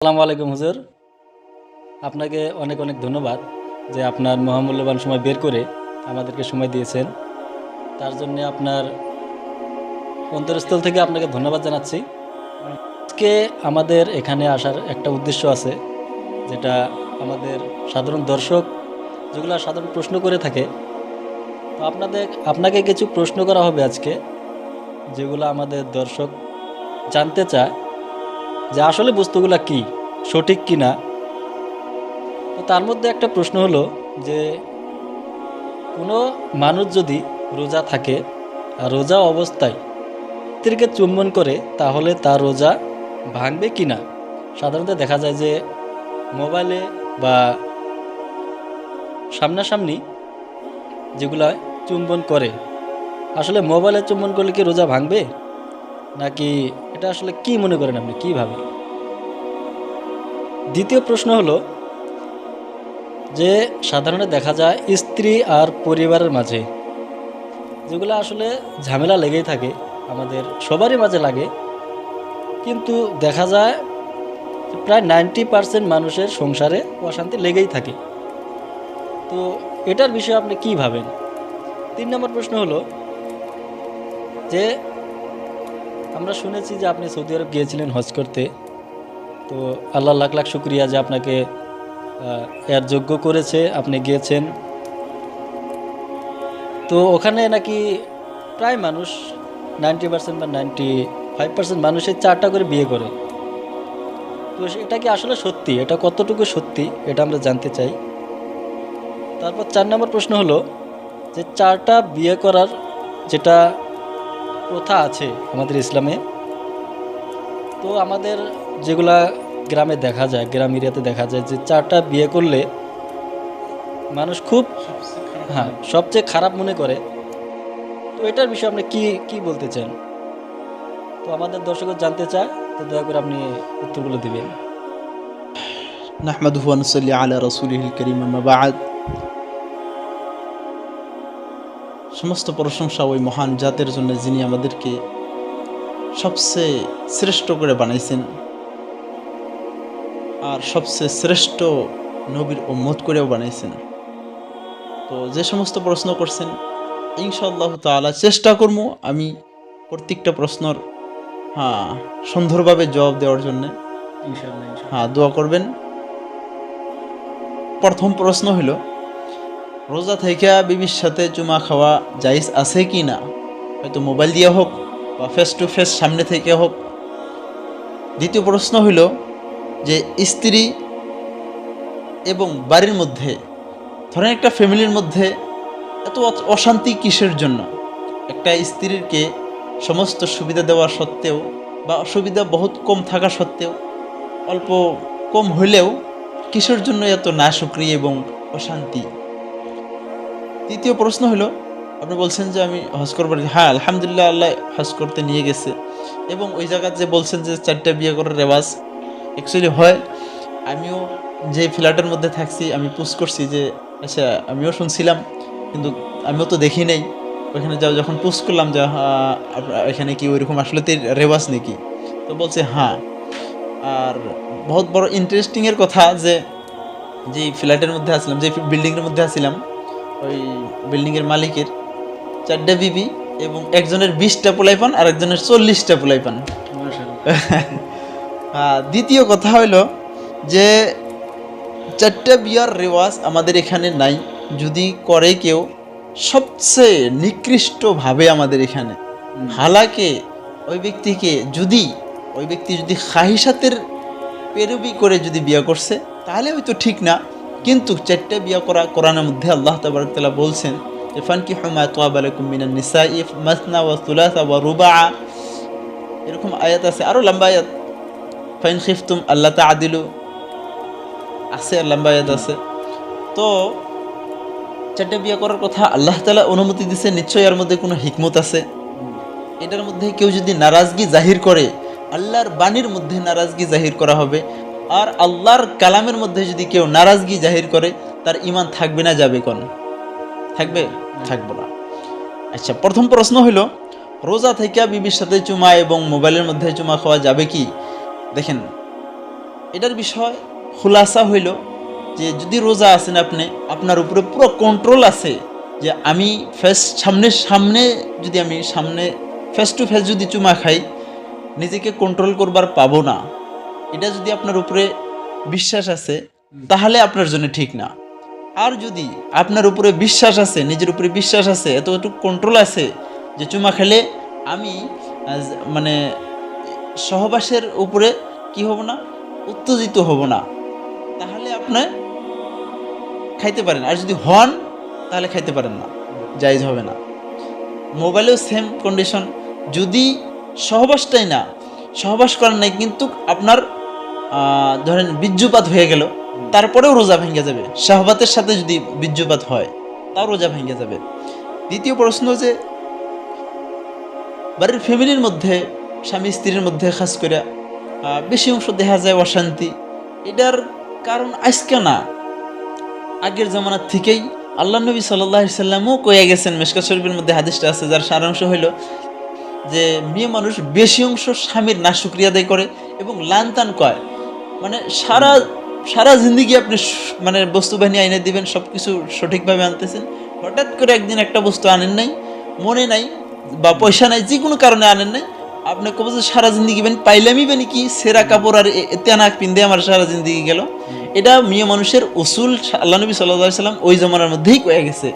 আসসালামু আলাইকুম হুজুর। আপনাকে অনেক অনেক ধন্যবাদ যে আপনার মহামূল্যবান সময় বের করে আমাদেরকে সময় দিয়েছেন। তার জন্য আপনার অন্তরস্থল থেকে আপনাকে ধন্যবাদ জানাচ্ছি। আজকে আমাদের এখানে আসার একটা উদ্দেশ্য আছে, যেটা আমাদের সাধারণ দর্শক যেগুলো সাধারণ প্রশ্ন করে থাকে। তো আপনাদের, আপনাকে কিছু প্রশ্ন করা হবে আজকে, যেগুলো আমাদের দর্শক জানতে চায়। যে আসলে বস্তুগুলা কি, সঠিক কি না? তো তার মধ্যে একটা প্রশ্ন হলো যে, কোনো মানুষ যদি রোজা থাকে, আর রোজা অবস্থায় স্ত্রীকে চুম্বন করে, তাহলে তার রোজা ভাঙবে কি না? সাধারণত দেখা যায় যে, মোবাইলে বা সামনাসামনি যেগুলা চুম্বন করে, আসলে মোবাইলে চুম্বন করলে কি রোজা ভাঙবে? নাকি এটা আসলে কি মনে করেন আপনি? কী ভাবেন? দ্বিতীয় প্রশ্ন হলো যে সাধারণত দেখা যায় স্ত্রী আর পরিবারের মাঝে যেগুলো আসলে ঝামেলা লেগেই থাকে, আমাদের সবারই মাঝে লাগে। কিন্তু দেখা যায় প্রায় নাইনটি পার্সেন্ট মানুষের সংসারে অশান্তি লেগেই থাকে। তো এটার বিষয়ে আপনি কি ভাবেন? তিন নম্বর প্রশ্ন হলো যে আমরা শুনেছি যে আপনি সৌদি আরব গিয়েছিলেন হজ করতে। তো আল্লাহ লাখ লাখ শুক্রিয়া যে আপনাকে এর যোগ্য করেছে, আপনি গিয়েছেন। তো ওখানে নাকি প্রায় মানুষ নাইনটি পার্সেন্ট বা নাইনটি ফাইভ পার্সেন্ট মানুষের চারটা করে বিয়ে করে। তো এটা কি আসলে সত্যি? এটা কতটুকু সত্যি? এটা আমরা জানতে চাই। তারপর চার নম্বর প্রশ্ন হলো যে চারটা বিয়ে করার যেটা প্রথা আছে আমাদের ইসলামে। তো আমাদের যেগুলা গ্রামে দেখা যায়, গ্রাম এরিয়াতে দেখা যায় যে চারটা বিয়ে করলে মানুষ খুব হ্যাঁ সবচেয়ে খারাপ মনে করে। তো এটার বিষয়ে আপনি কি কি বলতে চান? তো আমাদের দর্শক জানতে চায়, তো দয়া করে আপনি উত্তরগুলো দিবেন। সাল্লি আলা রসুল করিম মাবাদ সমস্ত প্রশংসা ওই মহান জাতের জন্য যিনি আমাদেরকে সবচেয়ে শ্রেষ্ঠ করে বানাইছেন। আর সবচেয়ে শ্রেষ্ঠ নবীর উম্মত করেও বানাইছেন। তো যে সমস্ত প্রশ্ন করছেন ইনশাআল্লাহ তাআলা চেষ্টা করব আমি প্রত্যেকটা প্রশ্নর হ্যাঁ সুন্দরভাবে জবাব দেওয়ার জন্য। হ্যাঁ দোয়া করবেন। প্রথম প্রশ্ন হলো রোজা থেকে বিবির সাথে চুমা খাওয়া জাইজ আছে কি না? হয়তো মোবাইল দিয়ে হোক বা ফেস টু ফেস সামনে থেকে হোক। দ্বিতীয় প্রশ্ন হইল যে স্ত্রী এবং বাড়ির মধ্যে, ধরেন একটা ফ্যামিলির মধ্যে এত অশান্তি কিসের জন্য? একটা স্ত্রীকে সমস্ত সুবিধা দেওয়া সত্ত্বেও বা অসুবিধা বহুত কম থাকা সত্ত্বেও, অল্প কম হইলেও কিসের জন্য এত না এবং অশান্তি? তৃতীয় প্রশ্ন হলো, আপনি বলছেন যে আমি হজ করবার হ্যাঁ আলহামদুলিল্লাহ আল্লাহ হজ করতে নিয়ে গেছে। এবং ওই জায়গায় যে বলছেন যে চারটা বিয়ে করার রেওয়াজ অ্যাকচুয়ালি হয়। আমিও যে ফ্ল্যাটের মধ্যে থাকছি, আমি পুষ করছি যে আচ্ছা আমিও শুনছিলাম, কিন্তু আমিও তো দেখি নাই। ওইখানে যাও, যখন পুষ করলাম যে এখানে কি ওইরকম আসলে রেওয়াজ নাকি? তো বলছে হ্যাঁ। আর বহুত বড় ইন্টারেস্টিংয়ের কথা যে যে ফ্ল্যাটের মধ্যে আসলাম যে বিল্ডিংয়ের মধ্যে আসছিলাম ওই বিল্ডিংয়ের মালিকের চারটা বিবি এবং একজনের বিশটা পোলাই পান আর একজনের চল্লিশটা পোলাই পান দ্বিতীয় কথা হইল যে চারটা বিয়ার রেওয়াজ আমাদের এখানে নাই যদি করে কেউ সবচেয়ে নিকৃষ্টভাবে আমাদের এখানে। হালাকে ওই ব্যক্তিকে যদি ওই ব্যক্তি যদি খাহিসাতের পেরবি করে যদি বিয়ে করছে তাহলে হয়তো ঠিক না। কিন্তু চারটা বিয়ে করা কোরআনের মধ্যে আল্লাহ তাবারকতালা বলছেন যে ফানকি হুমা তোয়াবালাকুম মিনান নিসা ইফ মাসনা ওয়া সুলাসা ওয়া রুবা এরকম আয়াত আছে আরও লম্বা আয়াত। ফাইন খিফতুম আল্লাহ তা আদিলু আছে আর লম্বা আয়াত আছে। তো চারটা বিয়ে করার কথা আল্লাহ তালা অনুমতি দিছে, নিশ্চয়ই এর মধ্যে কোনো হিকমত আছে। এটার মধ্যে কেউ যদি নারাজগি জাহির করে, আল্লাহর বাণীর মধ্যে নারাজগি জাহির করা হবে। আর আল্লাহর কালামের মধ্যে যদি কেউ নারাজগি জাহির করে, তার ইমান থাকবে না, যাবে কোন? থাকবে? থাকবে না। আচ্ছা প্রথম প্রশ্ন হইল রোজা থেকে বিবির সাথে চুমা এবং মোবাইলের মধ্যে চুমা খাওয়া যাবে কি? দেখেন, এটার বিষয় খুলাসা হইল যে যদি রোজা আছেন আপনি, আপনার উপরে পুরো কন্ট্রোল আছে যে আমি ফেস সামনে সামনে যদি আমি সামনে ফেস টু ফেস যদি চুমা খাই, নিজেকে কন্ট্রোল করবার পাবো না। এটা যদি আপনার উপরে বিশ্বাস আছে, তাহলে আপনার জন্য ঠিক না। আর যদি আপনার উপরে বিশ্বাস আছে, নিজের উপরে বিশ্বাস আছে, এতটুকু কন্ট্রোল আছে যে চুমা খেলে আমি মানে সহবাসের উপরে কি হব না? উত্তেজিত হব না। তাহলে আপনি খাইতে পারেন। আর যদি হন, তাহলে খাইতে পারেন না। জায়জ হবে না। মোবাইলেও সেম কন্ডিশন যদি সহবাসটাই না, সহবাস করেন নাই, কিন্তু আপনার ধরেন বীর্যপাত হয়ে গেল, তারপরেও রোজা ভেঙে যাবে। শাহবাতের সাথে যদি বীর্যপাত হয়, তাও রোজা ভেঙে যাবে। দ্বিতীয় প্রশ্ন যে, বাড়ির ফ্যামিলির মধ্যে, স্বামী স্ত্রীর মধ্যে খাস করে বেশি অংশ দেখা যায় অশান্তি। এটার কারণ আজকে না, আগের জামানার থেকেই আল্লাহ নবী সাল্লাহ সাল্লামও কয়ে গেছেন মেশকা শরীফের মধ্যে হাদিসটা আছে, যার সারাংশ হইল যে, মেয়ে মানুষ বেশি অংশ স্বামীর না শুক্রিয়া আদায় করে এবং লানতান কয়। মানে সারা সারা জিন্দগি আপনি মানে বস্তু বাহিনী আইনে দিবেন সব কিছু সঠিকভাবে আনতেছেন। হঠাৎ করে একদিন একটা বস্তু আনেন নাই মনে নাই বা পয়সা নাই যে কোনো কারণে আনেন নাই। আপনি কব যে সারা জিন্দগি বেন পাইলামই বেনি কি সেরা কাপড় আর তেনা পিন্দে আমার সারা জিন্দগি গেল। এটা মেয়ে মানুষের উসুল আল্লাহ নবী সাল্লাহ সাল্লাম ওই জমানার মধ্যেই কয়ে গেছে।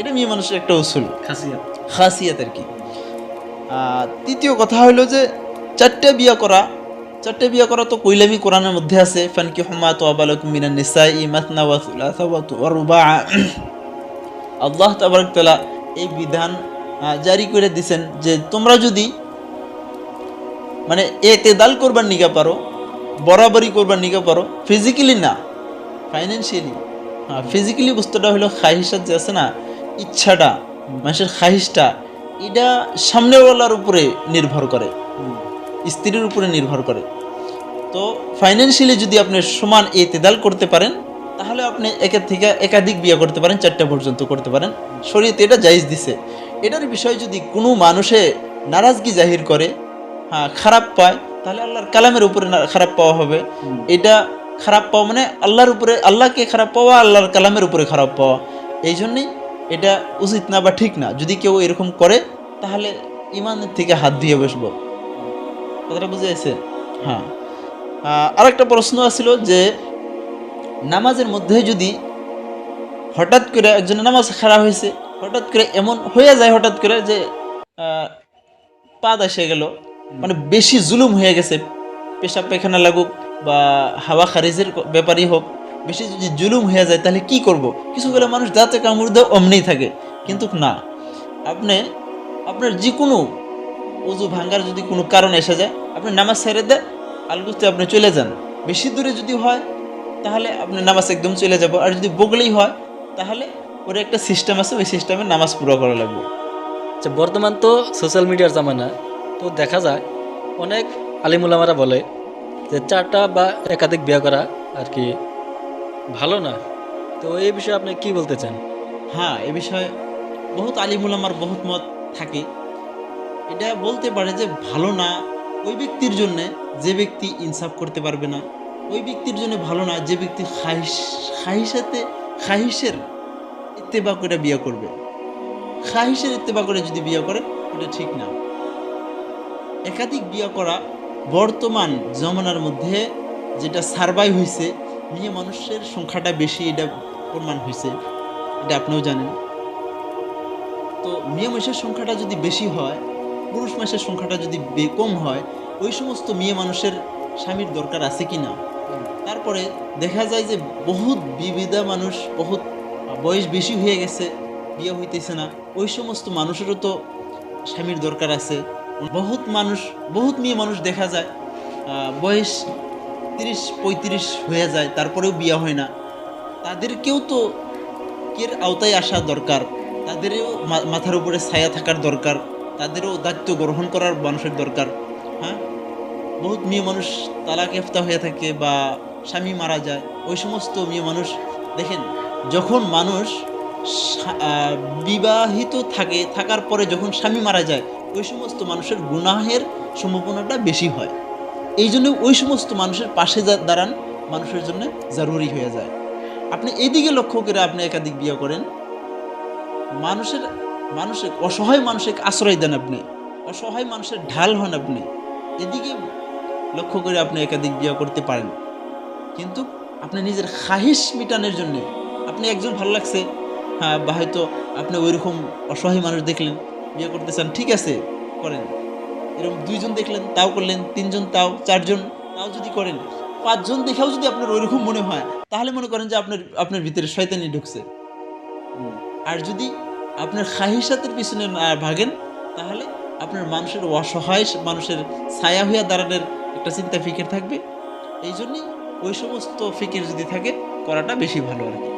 এটা মেয়ে মানুষের একটা উসুল। খাসিয়াত। খাসিয়াত আর কি। তৃতীয় কথা হলো যে চারটে বিয়া করা চারটে বিয়া করা তো কৈলামি কোরআনের মধ্যে আছে ফানকি হুমা তো আবালক মিনান নিসাই মাসনা ওয়া সুলাসা ওয়া তু- ওয়া রুবা আল্লাহ তাবারক তাআলা এই বিধান জারি করে দিছেন যে তোমরা যদি মানে এতেদাল করবার নিগা পারো, বরাবরই করবার নিগা পারো ফিজিক্যালি না ফাইন্যান্সিয়ালি হ্যাঁ ফিজিক্যালি বস্তুটা হলো খাহিসাত যে আছে না, ইচ্ছাটা, মানুষের খাহিসটা এটা সামনেওয়ালার উপরে নির্ভর করে। স্ত্রীর উপরে নির্ভর করে। তো ফাইন্যান্সিয়ালি যদি আপনি সমান এতেদাল করতে পারেন তাহলে আপনি একের থেকে একাধিক বিয়ে করতে পারেন চারটা পর্যন্ত করতে পারেন। শরীয়তে এটা জায়েজ দিছে। এটার বিষয়ে যদি কোনো মানুষে নারাজগি জাহির করে হ্যাঁ খারাপ পায় তাহলে আল্লাহর কালামের উপরে খারাপ পাওয়া হবে। এটা খারাপ পাওয়া মানে আল্লাহর উপরে আল্লাহকে খারাপ পাওয়া আল্লাহর কালামের উপরে খারাপ পাওয়া। এই জন্যই এটা উচিত না বা ঠিক না। যদি কেউ এরকম করে তাহলে ইমানের থেকে হাত দিয়ে বসবো। কথাটা বুঝে গেছে? হ্যাঁ। আহ, আরেকটা প্রশ্ন আছিল যে নামাজের মধ্যে যদি হঠাৎ করে একজনের নামাজ খারাপ হয়েছে হঠাৎ করে এমন হয়ে যায় হঠাৎ করে যে পাদ এসে গেল মানে বেশি জুলুম হয়ে গেছে পেশাব পায়খানা লাগুক বা হাওয়া খারিজের ব্যাপারই হোক বেশি যদি জুলুম হয়ে যায় তাহলে কি করব? কিছু গেলে মানুষ দাঁতে কামড় দেয় অমনেই থাকে কিন্তু না। আপনি আপনার যে কোনো উজু ভাঙ্গার যদি কোনো কারণ এসে যায় আপনি নামাজ ছেড়ে দেন আলগুস্তে আপনি চলে যান। বেশি দূরে যদি হয় তাহলে আপনি নামাজ একদম চলে যাব। আর যদি বগলেই হয় তাহলে ওর একটা সিস্টেম আছে ওই সিস্টেমে নামাজ পুরো করা লাগবে। আচ্ছা বর্তমান তো সোশ্যাল মিডিয়ার জামানা। তো দেখা যায় অনেক আলিমুলামারা বলে যে চারটা বা একাধিক বিয়ে করা আর কি ভালো না। তো এই বিষয়ে আপনি কি বলতে চান? হ্যাঁ এ বিষয়ে বহুত আলিমুল আমার বহুত মত থাকে। এটা বলতে পারে যে ভালো না ওই ব্যক্তির জন্য যে ব্যক্তি ইনসাফ করতে পারবে না। ওই ব্যক্তির জন্য ভালো না যে ব্যক্তি খাহিস খাহিসাতে খাহিসের ইত্তেবা করে বিয়ে করবে। খাহিসের ইত্তেবা করে যদি বিয়ে করে ওটা ঠিক না। একাধিক বিয়ে করা বর্তমান জমানার মধ্যে যেটা সার্ভাই হয়েছে মেয়ে মানুষের সংখ্যাটা বেশি, এটা প্রমাণ হয়েছে এটা আপনিও জানেন। তো মেয়ে মানুষের সংখ্যাটা যদি বেশি হয় পুরুষ মানুষের সংখ্যাটা যদি কম হয়, ওই সমস্ত মেয়ে মানুষের স্বামীর দরকার আছে কি না? তারপরে দেখা যায় যে বহুত বিবিধা মানুষ, বহুত বয়স বেশি হয়ে গেছে, বিয়ে হইতেছে না, ওই সমস্ত মানুষেরও তো স্বামীর দরকার আছে। বহুত মানুষ, বহুত মেয়ে মানুষ দেখা যায় বয়স তিরিশ, পঁয়ত্রিশ হয়ে যায়, তারপরেও বিয়ে হয় না। তাদেরকেও তো কের আওতায় আসা দরকার, তাদেরও মাথার উপরে ছায়া থাকার দরকার। তাদেরও দায়িত্ব গ্রহণ করার মানুষের দরকার হ্যাঁ? বহুত মেয়ে মানুষ তালাক এফতা হয়ে থাকে বা স্বামী মারা যায়, ওই সমস্ত মেয়ে মানুষ, দেখেন, যখন মানুষ বিবাহিত থাকে, থাকার পরে যখন স্বামী মারা যায়, ওই সমস্ত মানুষের গুনাহের সম্ভাবনাটা বেশি হয়। এই জন্য ওই সমস্ত মানুষের পাশে দাঁড়ান, মানুষের জন্য জরুরি হয়ে যায়। আপনি এইদিকে লক্ষ্য করে আপনি একাধিক বিয়ে করেন। মানুষের মানুষের অসহায় মানুষের আশ্রয় দেন আপনি, অসহায় মানুষের ঢাল হন আপনি। এদিকে লক্ষ্য করে আপনি একাধিক বিয়ে করতে পারেন। কিন্তু আপনি নিজের খাহিস মিটানোর জন্যে, আপনি একজন ভালো লাগছে হ্যাঁ বা হয়তো আপনি ওইরকম অসহায় মানুষ দেখলেন, বিয়ে করতে চান, ঠিক আছে, করেন। এরকম দুইজন দেখলেন, তাও করলেন, তিনজন তাও, চারজন তাও যদি করেন, পাঁচজন দেখেও যদি আপনার ওইরকম মনে হয়, তাহলে মনে করেন যে আপনার আপনার ভিতরে শয়তানি ঢুকছে। আর যদি আপনার খাহিসাতের পিছনে ভাগেন, তাহলে আপনার মানুষের অসহায় মানুষের ছায়া হইয়া দাঁড়ানোর একটা চিন্তা, ফিকির থাকবে। এই জন্যই ওই সমস্ত ফিকির যদি থাকে, করাটা বেশি ভালো আর কি।